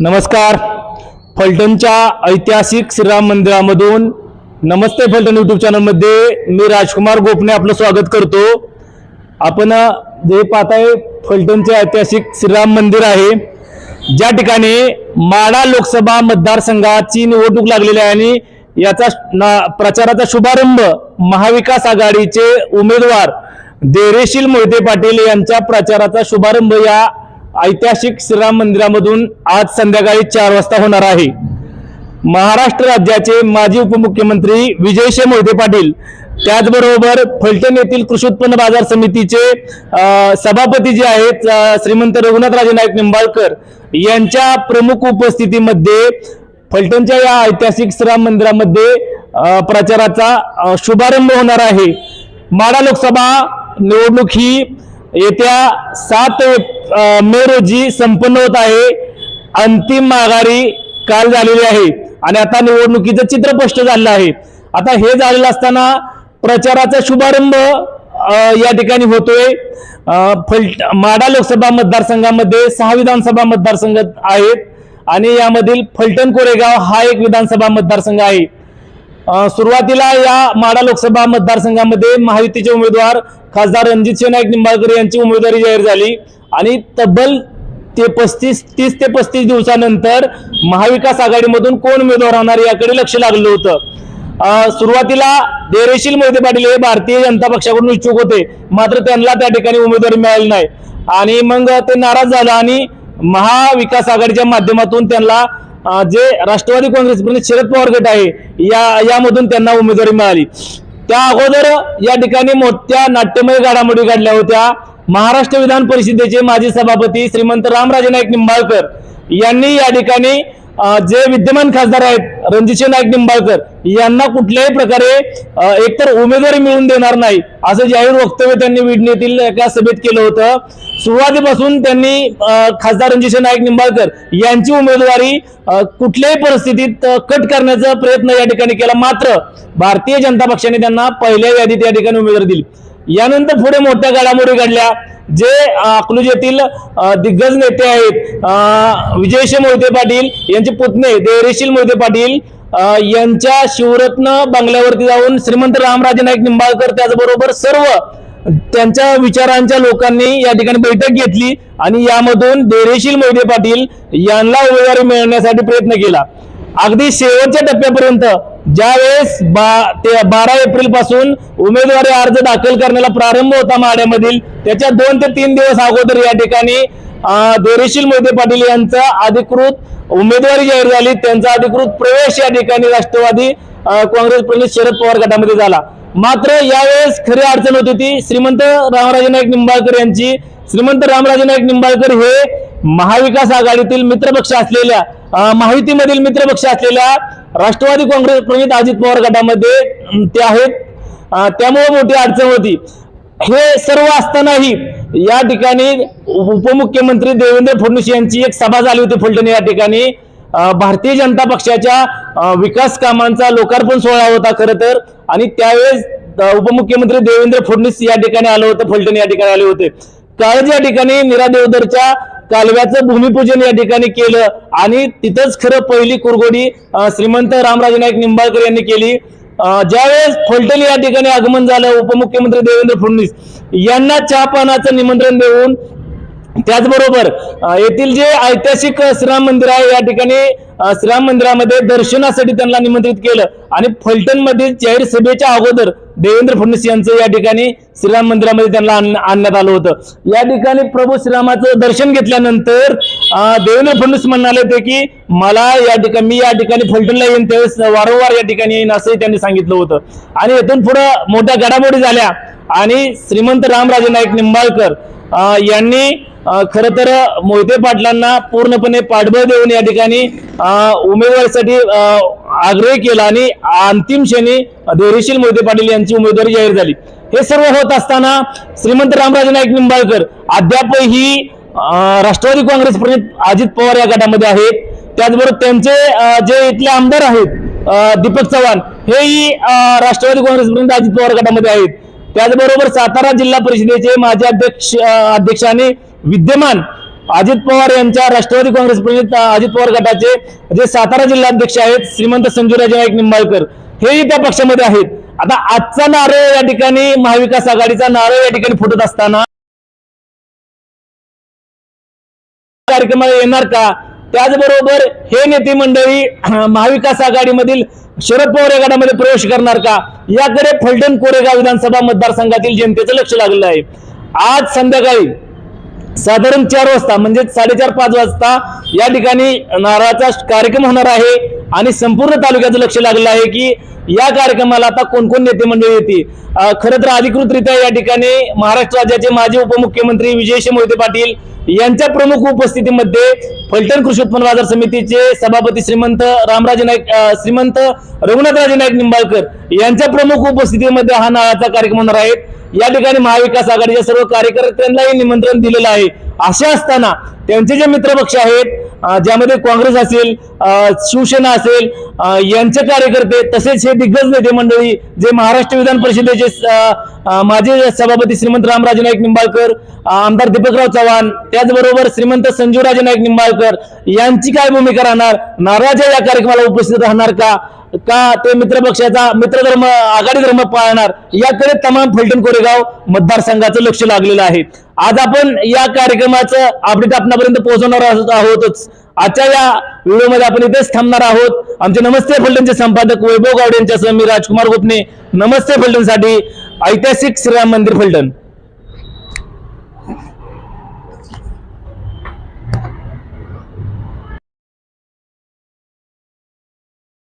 नमस्कार. फलटणच्या ऐतिहासिक श्रीराम मंदिरामधून नमस्ते फलटण यूट्यूब चॅनलमध्ये मी राजकुमार गोपने आपलं स्वागत करतो. आपण जे पाहताय फलटणचे ऐतिहासिक श्रीराम मंदिर आहे. ज्या ठिकाणी माडा लोकसभा मतदारसंघाची निवडणूक लागलेली आहे आणि याचा ना- प्रचाराचा शुभारंभ महाविकास आघाडीचे उमेदवार देरेशील मोहिते पाटील यांच्या प्रचाराचा शुभारंभ या ऐतिहासिक श्रीराम मंदिरामधून आज संध्याकाळी चार वाजता होणार आहे. महाराष्ट्र राज्याचे माजी उपमुख्यमंत्री विजयशे मोहिते पाटील त्याचबरोबर फलटण येथील कृषी उत्पन्न बाजार समितीचे सभापती जे आहेत श्रीमंत रघुनाथराजे नाईक निंबाळकर यांच्या प्रमुख उपस्थितीमध्ये फलटणच्या या ऐतिहासिक श्रीराम मंदिरामध्ये प्रचाराचा शुभारंभ होणार आहे. माडा लोकसभा निवडणूक ही येत्या सात मे रोजी संपन्न होत आहे. अंतिम माघारी काल झालेली आहे. आणि आता निवडणुकीचं चित्र स्पष्ट झालेलं आहे. आता हे झालेलं असताना प्रचाराचा शुभारंभ या ठिकाणी होतोय. फलट माडा लोकसभा मतदारसंघामध्ये सहा विधानसभा मतदारसंघ आहेत. आणि यामधील फलटण कोरेगाव हा एक विधानसभा मतदारसंघ आहे. सुरुवातीला या माडा लोकसभा मतदारसंघामध्ये महायुतीचे उमेदवार खासदार रणजित नाईक निंबाळकर यांची उमेदवारी जाहीर झाली. आणि तब्बल ते पस्तीस तीस ते पस्तीस दिवसानंतर महाविकास आघाडीमधून कोण उमेदवार होणार याकडे लक्ष लागलं होतं. सुरुवातीला देरेशील मोहिते पाटील हे भारतीय जनता पक्षाकडून इच्छुक होते. मात्र त्यांना त्या ठिकाणी उमेदवारी मिळाली नाही. आणि मग ते नाराज झालं आणि महाविकास आघाडीच्या माध्यमातून त्यांना जे राष्ट्रवादी काँग्रेस शरद पवार गट आहे या यामधून त्यांना उमेदवारी मिळाली. त्या अगोदर या ठिकाणी मोठ्या नाट्यमय घडामोडी घडल्या होत्या. महाराष्ट्र विधान परिषदेचे माजी सभापती श्रीमंत रामराजे नाईक निंबाळकर यांनी या ठिकाणी जे विद्यमान खासदार आहेत रणजितसिंह नाईक निंबाळकर यांना कुठल्याही प्रकारे एकतर उमेदवारी मिळवून देणार नाही असं जाहीर वक्तव्य त्यांनी विडणीतील एका सभेत केलं होतं. सुरुवातीपासून त्यांनी खासदार रणजितसिंह नाईक निंबाळकर यांची उमेदवारी कुठल्याही परिस्थितीत कट करण्याचा प्रयत्न या ठिकाणी केला. मात्र भारतीय जनता पक्षाने त्यांना पहिल्या यादीत या ठिकाणी उमेदवारी दिली. यानंतर पुढे मोठ्या घडामोडी घडल्या जे अ, अकलूज येथील दिग्गज नेते आहेत विजयशी मोहिते पाटील यांचे पुतणे देवरेशील मोहिते पाटील यांच्या शिवरत्न बंगल्यावरती जाऊन श्रीमंत रामराजे नाईक निंबाळकर त्याचबरोबर सर्व त्यांच्या विचारांच्या लोकांनी या ठिकाणी बैठक घेतली आणि यामधून देरेशील मोहिते पाटील यांना उमेदवारी मिळवण्यासाठी प्रयत्न केला. अगदी शेवटच्या टप्प्यापर्यंत ज्यावेळेस बा ते बारा एप्रिलपासून उमेदवारी अर्ज दाखल करण्याला प्रारंभ होता माड्यामधील त्याच्या दोन ते तीन दिवस अगोदर या ठिकाणी अं, मोदे मोहिते पाटील यांचा अधिकृत उमेदवारी जाहीर झाली. त्यांचा अधिकृत प्रवेश या ठिकाणी राष्ट्रवादी काँग्रेस प्रमुख शरद पवार गटामध्ये झाला. मात्र यावेळेस खरी अडचण होती ती श्रीमंत रामराजे नाईक निंबाळकर यांची. श्रीमंत रामराजे नाईक निंबाळकर हे महाविकास आघाडीतील मित्रपक्ष असलेल्या माहितीमधील महायुतीमधील मित्रपक्ष असलेल्या राष्ट्रवादी काँग्रेस प्रणित अजित पवार गटामध्ये ते आहेत. त्यामुळे मोठी अडचण होती. हे सर्व असतानाही या ठिकाणी उपमुख्यमंत्री देवेंद्र फडणवीस यांची एक सभा झाली होती फलटण या ठिकाणी. भारतीय जनता पक्षाच्या विकास कामांचा लोकार्पण सोहळा होता खरं तर. आणि त्यावेळेस उपमुख्यमंत्री देवेंद्र फडणवीस या ठिकाणी आलं होतं फलटण या ठिकाणी आले होते. काळज या ठिकाणी नीरा देवधरच्या कालव्याचं भूमिपूजन या ठिकाणी केलं आणि तिथंच खरं पहिली कुरगोडी श्रीमंत रामराजे नाईक निंबाळकर यांनी केली. ज्यावेळेस फलटण या ठिकाणी आगमन झालं उपमुख्यमंत्री देवेंद्र फडणवीस यांना चहा पानाचं निमंत्रण देऊन त्याचबरोबर येथील जे ऐतिहासिक श्रीराम मंदिर आहे या ठिकाणी श्रीराम मंदिरामध्ये दर्शनासाठी त्यांना निमंत्रित केलं. आणि फलटणमध्ये जाहीर सभेच्या अगोदर देवेंद्र फडणवीस यांचं या ठिकाणी श्रीराम मंदिरामध्ये त्यांना आण- आणण्यात आलं होतं. या ठिकाणी प्रभू श्रीरामाचं दर्शन घेतल्यानंतर देवेंद्र फडणवीस म्हणाले होते की मला या ठिकाणी मी या ठिकाणी फलटणला येईन त्यावेळेस वारंवार या ठिकाणी येईन असंही त्यांनी सांगितलं होतं. आणि इथून पुढं मोठ्या घडामोडी झाल्या. आणि श्रीमंत रामराजे नाईक निंबाळकर यांनी खरं तर मोहिते पाटलांना पूर्णपणे पाठबळ देऊन या ठिकाणी उमेदवारीसाठी आग्रह केला आणि अंतिम क्षणी धैर्यशील मोहिते पाटील यांची उमेदवारी जाहीर झाली. हे सर्व होत असताना श्रीमंत रामराजे नाईक निंबाळकर अद्यापही ही राष्ट्रवादी काँग्रेस प्रणित अजित पवार या गटामध्ये आहेत. त्याचबरोबर त्यांचे जे इथले आमदार आहेत दीपक चव्हाण हेही राष्ट्रवादी काँग्रेस प्रणित अजित पवार गटामध्ये आहेत. त्याचबरोबर सातारा जिल्हा परिषदेचे माजी अध्यक्ष अध्यक्षाने विद्यमान अजित पवार यांच्या राष्ट्रवादी काँग्रेस प्रणित अजित पवार गटाचे जे सातारा जिल्हाध्यक्ष आहेत श्रीमंत संजूराजे नाईक निंबाळकर हेही त्या पक्षामध्ये आहेत. आता आजचा नारळ या ठिकाणी महाविकास आघाडीचा नारळ या ठिकाणी फुटत असताना कार्यक्रमाला येणार का? त्याचबरोबर हे नेते मंडळी महाविकास आघाडीमधील शरद पवार या गटामध्ये प्रवेश करणार का? याकडे फलटण कोरेगाव विधानसभा मतदारसंघातील जनतेचं लक्ष लागलेलं आहे. आज संध्याकाळी साधारण चार वाजता म्हणजे साडेचार पाच वाजता या ठिकाणी नारळाचा कार्यक्रम होणार आहे. आणि संपूर्ण तालुक्याचं लक्ष लागलं आहे की या कार्यक्रमाला आता कोणकोण नेते मंडळी येते खरं तर अधिकृतरित्या या ठिकाणी महाराष्ट्र राज्याचे माजी उपमुख्यमंत्री विजय मोहिते पाटील यांच्या प्रमुख उपस्थितीमध्ये फलटण कृषी उत्पन्न बाजार समितीचे सभापती श्रीमंत रामराजे नाईक श्रीमंत रघुनाथराजे नाईक निंबाळकर यांच्या प्रमुख उपस्थितीमध्ये हा नाळाचा कार्यक्रम होणार आहे. या ठिकाणी महाविकास आघाडीच्या सर्व कार्यकर्त्यांनाही निमंत्रण दिलेलं आहे. असे असताना त्यांचे जे मित्रपक्ष आहेत ज्यामध्ये काँग्रेस असेल शिवसेना असेल यांचे कार्यकर्ते तसेच हे दिग्गज नेते मंडळी जे महाराष्ट्र विधान परिषदेचे माजी सभापती श्रीमंत रामराजे नाईक निंबाळकर आमदार दीपकराव चव्हाण त्याचबरोबर श्रीमंत संजीवराजे नाईक निंबाळकर यांची काय भूमिका राहणार? नाराजा या कार्यक्रमाला उपस्थित राहणार का? का ते मित्रपक्षाचा मित्रधर्म आघाडी धर्म पाळणार याकडे तमाम फलटण कोरेगाव मतदारसंघाचं लक्ष लागलेलं आहे. आज आपण या कार्यक्रमाचं अपडेट आपणापर्यंत पोहोचवणार आहोतच. आजच्या या व्हिडिओमध्ये आपण इथेच थांबणार आहोत. आमचे नमस्ते फलटणचे संपादक वैभव गावडे यांच्यासह मी राजकुमार गोपने. नमस्ते फलटणसाठी ऐतिहासिक श्रीराम मंदिर फलटण.